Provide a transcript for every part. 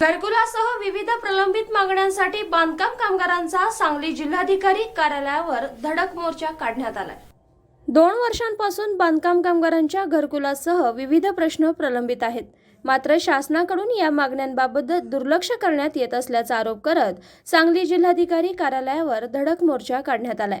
घरकुलासह विविध प्रलंबित मागण्यांसाठी बांधकाम कामगारांचा सांगली जिल्हाधिकारी कार्यालयावर धडक मोर्चा काढण्यात आलाय. दोन वर्षांपासून बांधकाम कामगारांच्या घरकुलासह विविध प्रश्न प्रलंबित आहेत. मात्र शासनाकडून या मागण्यांबाबत दुर्लक्ष करण्यात येत असल्याचा आरोप करत सांगली जिल्हाधिकारी कार्यालयावर धडक मोर्चा काढण्यात आलाय.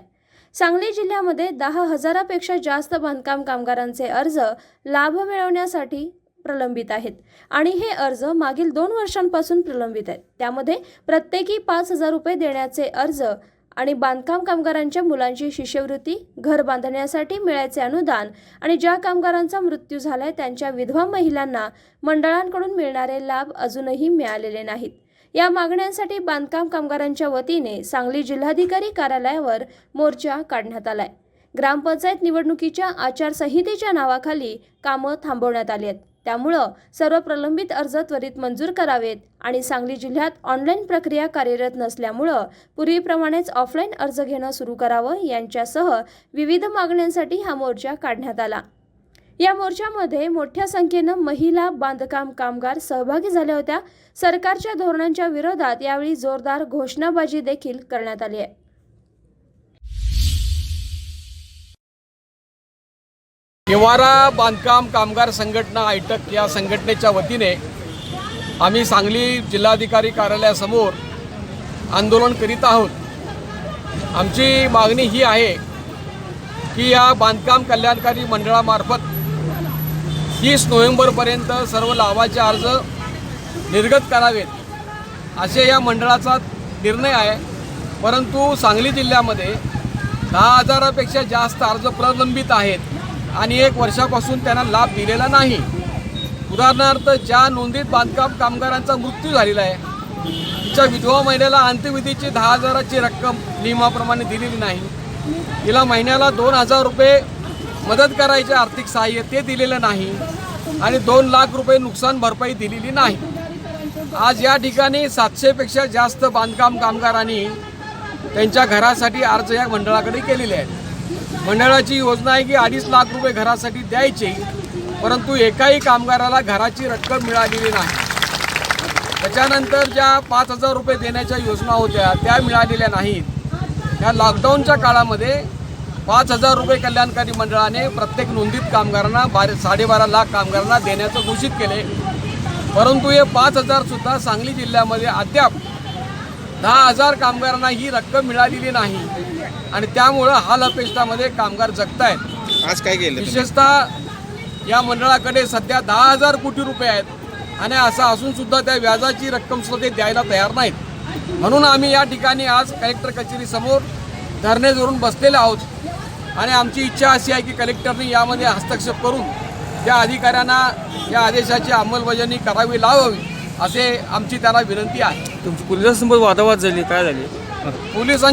सांगली जिल्ह्यामध्ये दहा हजारापेक्षा जास्त बांधकाम कामगारांचे अर्ज लाभ मिळवण्यासाठी प्रलंबित आहेत. आणि हे अर्ज मागील दोन वर्षांपासून प्रलंबित आहेत. त्यामध्ये प्रत्येकी पाच हजार रुपये देण्याचे अर्ज आणि बांधकाम कामगारांच्या मुलांची शिष्यवृत्ती घर बांधण्यासाठी मिळायचे अनुदान आणि ज्या कामगारांचा मृत्यू झालाय त्यांच्या विधवा महिलांना मंडळांकडून मिळणारे लाभ अजूनही मिळालेले नाहीत. या मागण्यांसाठी बांधकाम कामगारांच्या वतीने सांगली जिल्हाधिकारी कार्यालयावर मोर्चा काढण्यात आलाय. ग्रामपंचायत निवडणुकीच्या आचारसंहितेच्या नावाखाली कामं थांबवण्यात आली आहेत. त्यामुळं सर्व प्रलंबित अर्ज त्वरित मंजूर करावेत आणि सांगली जिल्ह्यात ऑनलाईन प्रक्रिया कार्यरत नसल्यामुळं पूर्वीप्रमाणेच ऑफलाईन अर्ज घेणं सुरू करावं यांच्यासह विविध मागण्यांसाठी हा मोर्चा काढण्यात आला. या मोर्चामध्ये मोठ्या संख्येनं महिला बांधकाम कामगार सहभागी झाल्या होत्या. सरकारच्या धोरणांच्या विरोधात यावेळी जोरदार घोषणाबाजी देखील करण्यात आली आहे. निवारा बांधकाम कामगार संघटना आयटक या संघटनेच्या वतीने आम्ही सांगली जिल्हाधिकारी कार्यालयासमोर आंदोलन करीत आहोत. आमची मागणी ही आहे की या बांधकाम कल्याणकारी मंडळामार्फत तीस नोव्हेंबरपर्यंत सर्व लाभाचे अर्ज निर्गत करावेत असे या मंडळाचा निर्णय आहे. परंतु सांगली जिल्ह्यामध्ये दहा हजारापेक्षा जास्त अर्ज प्रलंबित आहेत. आणि एक वर्षापासून त्यांना लाभ दिलेला नाही. उदाहरणार्थ ज्या नोंदीत बांधकाम कामगारांचा मृत्यू झालेला आहे तिच्या विधवा महिन्याला अंत्यविधीची दहा हजाराची रक्कम नियमाप्रमाणे दिलेली नाही. तिला महिन्याला दोन हजार रुपये मदत करायचे आर्थिक सहाय्य ते दिलेलं नाही आणि दोन लाख रुपये नुकसान भरपाई दिलेली नाही. आज या ठिकाणी सातशेपेक्षा जास्त बांधकाम कामगारांनी त्यांच्या घरासाठी अर्ज या मंडळाकडे केलेले आहेत. मंडळाची योजना आहे की अडीच लाख रुपये घरासाठी द्यायचे परंतु एकाही कामगाराला घराची रक्कम मिळालेली नाही. त्याच्यानंतर ज्या पाच हजार रुपये देण्याच्या योजना होत्या त्या मिळालेल्या नाहीत. या लॉकडाऊनच्या काळामध्ये पाच हजार रुपये कल्याणकारी मंडळाने प्रत्येक नोंदीत कामगारांना बारे साडेबारा लाख कामगारांना देण्याचं घोषित केले. परंतु हे पाच हजारसुद्धा सांगली जिल्ह्यामध्ये अद्याप दहा हजार कामगारांना ही रक्कम मिळालेली नाही. आणि त्यामुळं हाल अपेष्टामध्ये कामगार जगतायत. आज काय केलं? विशेषतः या मंडळाकडे सध्या दहा हजार कोटी रुपये आहेत. आणि असं असून सुद्धा त्या व्याजाची रक्कम सुद्धा ते द्यायला तयार नाहीत. म्हणून आम्ही या ठिकाणी आज कलेक्टर कचेरी समोर धरणे धरून बसलेले आहोत. आणि आमची इच्छा अशी आहे की कलेक्टरने यामध्ये हस्तक्षेप करून त्या अधिकाऱ्यांना या आदेशाची अंमलबजावणी करावी लावावी असे आमची त्यांना विनंती आहे. तुमची पोलिसांसोबत वादावाद झाली? काय झाली? पोलिसांची